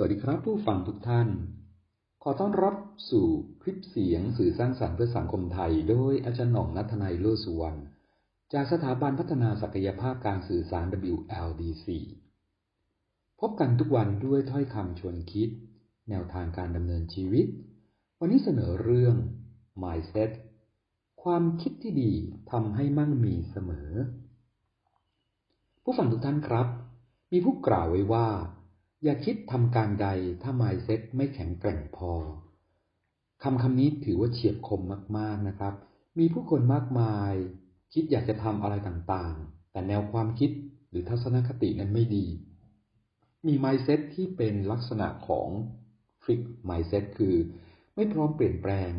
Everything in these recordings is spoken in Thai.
สวัสดีครับผู้ฟังทุกท่าน ขอต้อนรับสู่คลิปเสียงสื่อสร้างสรรค์เพื่อสังคมไทย โดยอาจารย์หน่องนัทนายโลสุวรรณจากสถาบันพัฒนาศักยภาพการสื่อสาร WLDC พบกันทุกวันด้วยถ้อยคำชวนคิด แนวทางการดำเนินชีวิต วันนี้เสนอเรื่อง mindset ความคิดที่ดีทำให้มั่งมีเสมอ ผู้ฟังทุกท่านครับ มีผู้กล่าวไว้ว่า อย่าคิดทำการใดถ้า mindset ไม่แข็งแกร่งพอคำคำนี้ถือว่าเฉียบคมมากๆนะครับ มีผู้คนมากมาย คิดอยากจะทำอะไรต่างๆ แต่แนวความคิดหรือทัศนคตินั้นไม่ดี มี mindset ที่เป็นลักษณะของ fixed mindset คือ ไม่พร้อมเปลี่ยนแปลง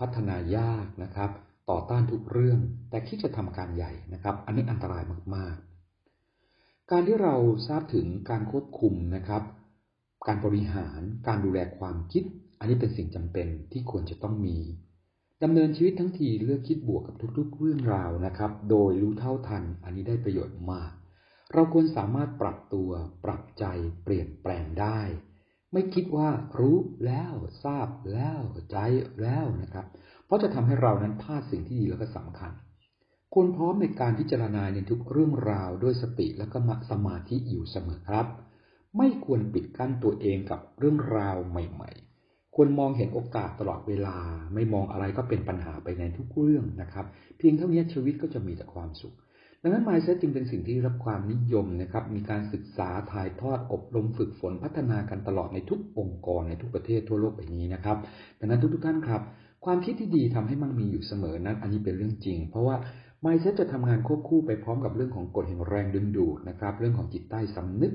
พัฒนายากนะครับ ต่อต้านทุกเรื่อง แต่คิดจะทำการใหญ่นะครับ อันนี้อันตรายมากๆ การที่เราทราบถึงการควบคุมนะครับ การบริหารการดูแลความคิด อันนี้เป็นสิ่งจำเป็นที่ควรจะต้องมีดำเนินชีวิตทั้งทีเลือกคิดบวกกับทุกๆ เรื่องราวนะครับ โดยรู้เท่าทันอันนี้ได้ประโยชน์มาก เราควรสามารถปรับตัวปรับใจเปลี่ยนแปลงได้ ไม่คิดว่ารู้แล้วทราบแล้วใจแล้วนะครับ เพราะจะทำให้เรานั้นพลาดสิ่งที่ดีแล้วก็สำคัญ ควรพร้อมในการพิจารณาในทุกเรื่องราวด้วยสติและก็สมาธิอยู่เสมอครับ ไม่ควรปิดกั้นตัวเองกับเรื่องราวใหม่ ๆ ควรมองเห็นโอกาสตลอดเวลา ไม่มองอะไรก็เป็นปัญหาไปในทุกเรื่องนะครับ เพียงเท่านี้ชีวิตก็จะมีแต่ความสุข ดังนั้น mindset จึงเป็นสิ่งที่รับความนิยมนะครับ มีการศึกษาถ่ายทอดอบรมฝึกฝนพัฒนากันตลอดในทุกองค์กรในทุกประเทศทั่วโลกแบบนี้นะครับ ดังนั้นทุกๆท่านครับ ความคิดที่ดีทำให้มั่งมีอยู่เสมอนั้น อันนี้เป็นเรื่องจริง เพราะว่า mindset จะทำงานควบคู่ไปพร้อมกับเรื่องของกฎแห่งแรงดึงดูดนะครับ เรื่องของจิตใต้สำนึก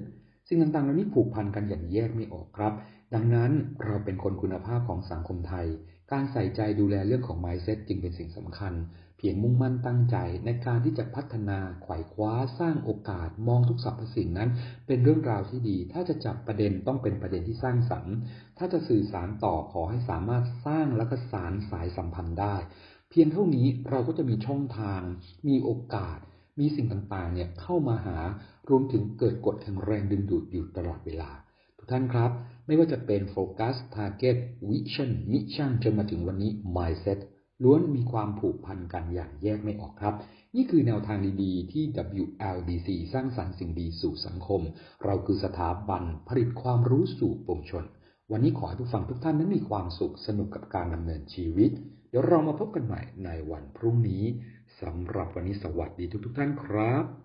สิ่งต่างๆเหล่านี้ผูกพันกันอย่างแยกไม่ออกครับ ดังนั้นเราเป็นคนคุณภาพของสังคมไทย การใส่ใจดูแลเรื่องของ mindset จึงเป็นสิ่งสำคัญ เพียงมุ่งมั่นตั้งใจในการที่จะพัฒนาไขว่คว้าสร้างโอกาส มองทุกสรรพสิ่งนั้น เป็นเรื่องราวที่ดี ถ้าจะจับประเด็นต้องเป็นประเด็นที่สร้างสรรค์ ถ้าจะสื่อสารต่อขอให้สามารถสร้างและก็สารสายสัมพันธ์ได้ เพียงเท่านี้เราก็จะมีช่องทาง มีโอกาส มีสิ่งต่างๆเนี่ยเข้ามาหารวมถึงเกิดกฎแห่งแรงดึงดูดอยู่ตลอดเวลา ทุกท่านครับ ไม่ว่าจะเป็นโฟกัสทาร์เก็ตวิชั่นมิชชั่นจนมาถึงวันนี้ mindset ล้วนมีความผูกพันกันอย่างแยกไม่ออกครับ นี่คือแนวทางดีๆ ที่ WLDC สร้างสรรค์สิ่งดีสู่สังคม เราคือสถาบันผลิตความรู้สู่ปวงชน วันนี้ขอให้ผู้ฟังทุกท่านนั้นมีความสุขสนุกกับการดำเนินชีวิต เดี๋ยวเรามาพบกันใหม่ในวันพรุ่งนี้สำหรับวันนี้สวัสดีทุกๆท่านครับ